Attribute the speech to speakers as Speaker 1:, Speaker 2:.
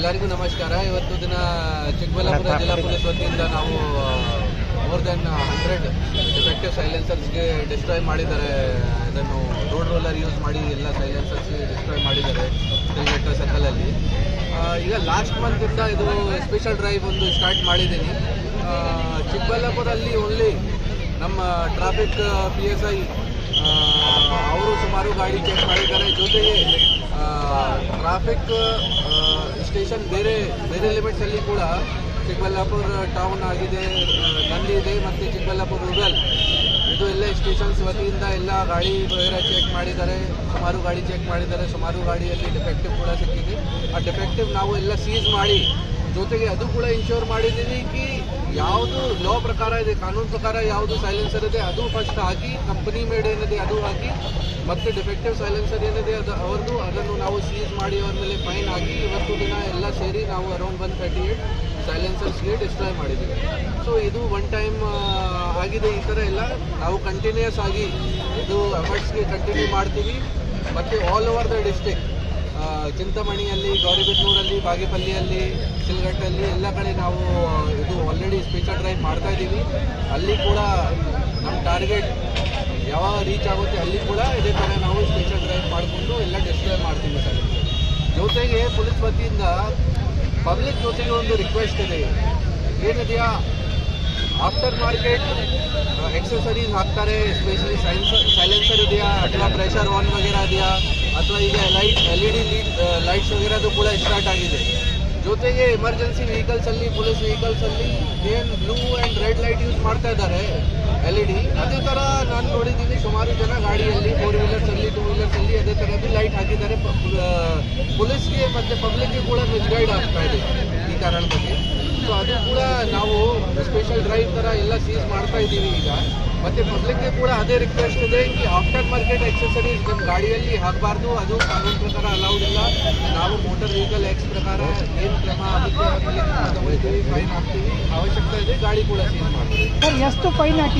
Speaker 1: ಎಲ್ಲರಿಗೂ ನಮಸ್ಕಾರ. ಇವತ್ತು ದಿನ ಚಿಕ್ಕಬಳ್ಳಾಪುರ ಜಿಲ್ಲಾ ಪೊಲೀಸ್ ವತಿಯಿಂದ ನಾವು ಮೋರ್ ದೆನ್ ಹಂಡ್ರೆಡ್ ಡಿಫೆಕ್ಟಿವ್ ಸೈಲೆನ್ಸರ್ಸ್ಗೆ ಡಿಸ್ಟ್ರಾಯ್ ಮಾಡಿದ್ದಾರೆ. ಇದನ್ನು ರೋಡ್ ರೋಲರ್ ಯೂಸ್ ಮಾಡಿ ಎಲ್ಲ ಸೈಲೆನ್ಸರ್ಸ್ಗೆ ಡಿಸ್ಟ್ರಾಯ್ ಮಾಡಿದ್ದಾರೆ ತಿರುಗಟ್ಟ ಸರ್ಕಲಲ್ಲಿ ಈಗ ಲಾಸ್ಟ್ ಮಂತಿಂದ ಇದು ಸ್ಪೆಷಲ್ ಡ್ರೈವ್ ಒಂದು ಸ್ಟಾರ್ಟ್ ಮಾಡಿದ್ದೀನಿ. ಚಿಕ್ಕಬಳ್ಳಾಪುರಲ್ಲಿ ಓನ್ಲಿ ನಮ್ಮ ಟ್ರಾಫಿಕ್ ಪಿ ಎಸ್ ಐ ಅವರು ಸುಮಾರು ಗಾಡಿ ಚೆಕ್ ಮಾಡಿದ್ದಾರೆ. ಜೊತೆಗೆ ಟ್ರಾಫಿಕ್ ಸ್ಟೇಷನ್ ಬೇರೆ ಬೇರೆ ಲಿಮಿಟ್ಸಲ್ಲಿ ಕೂಡ ಚಿಕ್ಕಬಳ್ಳಾಪುರ ಟೌನ್ ಆಗಿದೆ ನಂದಿ ಇದೆ ಮತ್ತು ಚಿಕ್ಕಬಳ್ಳಾಪುರ ರೂರಲ್ ಇದು ಎಲ್ಲ ಸ್ಟೇಷನ್ಸ್ ವತಿಯಿಂದ ಎಲ್ಲ ಗಾಡಿ ಬೇರೆ ಚೆಕ್ ಮಾಡಿದ್ದಾರೆ. ಸುಮಾರು ಗಾಡಿ ಚೆಕ್ ಮಾಡಿದ್ದಾರೆ. ಸುಮಾರು ಗಾಡಿಯಲ್ಲಿ ಡಿಫೆಕ್ಟಿವ್ ಕೂಡ ಸಿಕ್ಕಿದೆ. ಆ ಡಿಫೆಕ್ಟಿವ್ ನಾವು ಎಲ್ಲ ಸೀಸ್ ಮಾಡಿ ಜೊತೆಗೆ ಅದು ಕೂಡ ಇನ್ಶೂರ್ ಮಾಡಿದ್ದೀವಿ ಕಿ, ಯಾವುದು ಲಾ ಪ್ರಕಾರ ಇದೆ, ಕಾನೂನು ಪ್ರಕಾರ ಯಾವುದು ಸೈಲೆನ್ಸರ್ ಇದೆ, ಅದು ಫಸ್ಟ್ ಹಾಕಿ ಕಂಪನಿ ಮೇಡ್ ಏನಿದೆ ಅದು ಹಾಕಿ, ಮತ್ತು ಡಿಫೆಕ್ಟಿವ್ ಸೈಲೆನ್ಸರ್ ಏನಿದೆ ಅದು, ಅವ್ರದ್ದು, ಅದನ್ನು ನಾವು ಸೀಸ್ ಮಾಡಿ ಅವ್ರ ಮೇಲೆ ಫೈನ್ ಹಾಕಿ ಇವತ್ತು ದಿನ ಎಲ್ಲ ಸೇರಿ ನಾವು ಅರೌಂಡ್ ಒನ್ ತರ್ಟಿ ಏಟ್ ಸೈಲೆನ್ಸರ್ಸ್ಗೆ ಡಿಸ್ಟ್ರಾಯ್ ಮಾಡಿದ್ದೀವಿ. ಸೊ ಇದು ಒನ್ ಟೈಮ್ ಆಗಿದೆ ಈ ಥರ ಎಲ್ಲ. ನಾವು ಕಂಟಿನ್ಯೂಸ್ ಆಗಿ ಇದು ಎಫರ್ಟ್ಸ್ಗೆ ಕಂಟಿನ್ಯೂ ಮಾಡ್ತೀವಿ. ಮತ್ತು ಆಲ್ ಓವರ್ ದ ಡಿಸ್ಟಿಕ್ ಚಿಂತಾಮಣಿಯಲ್ಲಿ, ಗೌರಿಬಿದನೂರಲ್ಲಿ, ಬಾಗೇಪಲ್ಲಿಯಲ್ಲಿ ಸಿಲ್ಗಟ್ಟಲ್ಲಿ ಎಲ್ಲ ಕಡೆ ನಾವು ಇದು ಆಲ್ರೆಡಿ ಸ್ಪೆಷಲ್ ಡ್ರೈವ್ ಮಾಡ್ತಾ ಇದ್ದೀವಿ. ಅಲ್ಲಿ ಕೂಡ ನಮ್ಮ ಟಾರ್ಗೆಟ್ ಯಾವಾಗ ರೀಚ್ ಆಗುತ್ತೆ ಅಲ್ಲಿ ಕೂಡ ಇದೇ ಥರ ನಾವು ಸ್ಪೆಷಲ್ ಡ್ರೈವ್ ಮಾಡಿಕೊಂಡು ಎಲ್ಲ ಡಿಸ್ಪ್ಲೇ ಮಾಡ್ತೀವಿ ಸರ್. ಜೊತೆಗೆ ಪೊಲೀಸ್ ವತಿಯಿಂದ ಪಬ್ಲಿಕ್ ಜೊತೆಗೆ ಒಂದು ರಿಕ್ವೆಸ್ಟ್ ಇದೆ. ಏನಿದೆಯಾ? ಆಫ್ಟರ್ ಮಾರ್ಕೆಟ್ ಎಕ್ಸೆಸರೀಸ್ ಹಾಕ್ತಾರೆ ಎಸ್ಪೆಷಲಿ ಸೈನ್ಸರ್ ಸೈಲೆನ್ಸರ್ ಇದೆಯಾ ಅಥವಾ ಪ್ರೆಷರ್ ಆನ್ ವಗೇರಾ ಇದೆಯಾ ಅಥವಾ ಈಗ light L E D lead lights ವಗೇರಾದು ಕೂಡ ಸ್ಟಾರ್ಟ್ ಆಗಿದೆ ಜೊತೆಗೆ ಎಮರ್ಜೆನ್ಸಿ ವೆಹಿಕಲ್ಸಲ್ಲಿ ಪೊಲೀಸ್ ವೆಹಿಕಲ್ಸಲ್ಲಿ ಏನು blue and red light use ಮಾಡ್ತಾ ಇದ್ದಾರೆ ಎಲ್ ಇ ಡಿ ಅದೇ ಥರ ನಾನು ನೋಡಿದ್ದೀನಿ ಸುಮಾರು ಜನ ಗಾಡಿಯಲ್ಲಿ ಫೋರ್ ವೀಲರ್ಸಲ್ಲಿ ಟೂ ವೀಲರ್ಸಲ್ಲಿ ಅದೇ ಥರದ್ದು ಲೈಟ್ ಹಾಕಿದ್ದಾರೆ ಪೊಲೀಸ್ಗೆ ಮತ್ತು ಪಬ್ಲಿಕ್ಗೆ ಕೂಡ ಮಿಸ್ಗೈಡ್ ಆಗ್ತಾ ಇದೆ ಈ ಕಾರಣ ಬಗ್ಗೆ ಸೊ ಅದು ಕೂಡ ನಾವು ಡ್ರೈವ್ ಎಲ್ಲ ಸೀಸ್ ಮಾಡ್ತಾ ಇದ್ದೀವಿ ಈಗ. ಮತ್ತೆ ಪಬ್ಲಿಕ್ಗೆ ಕೂಡ ಅದೇ ರಿಕ್ವೆಸ್ಟ್ ಇದೆ, ಈ ಆಫ್ಟರ್ ಮಾರ್ಕೆಟ್ ಎಕ್ಸೆಸರೀಸ್ ನಮ್ಮ ಗಾಡಿಯಲ್ಲಿ ಹಾಕಬಾರ್ದು, ಅದು ಕಾನೂನು ಪ್ರಕಾರ ಅಲೌಡ್ ಇಲ್ಲ. ನಾವು ಮೋಟರ್ ವೆಹಿಕಲ್ ಎಕ್ಸ್ ಪ್ರಕಾರ ಏನು ಕ್ರಮ ಆಗುತ್ತೆ ಫೈನ್ ಹಾಕ್ತೀವಿ ಅವಶ್ಯಕತೆ ಇದೆ, ಗಾಡಿ ಕೂಡ ಸೀಸ್ ಮಾಡ್ತೀವಿ.
Speaker 2: ಎಷ್ಟು ಫೈನ್ ಹಾಕಿ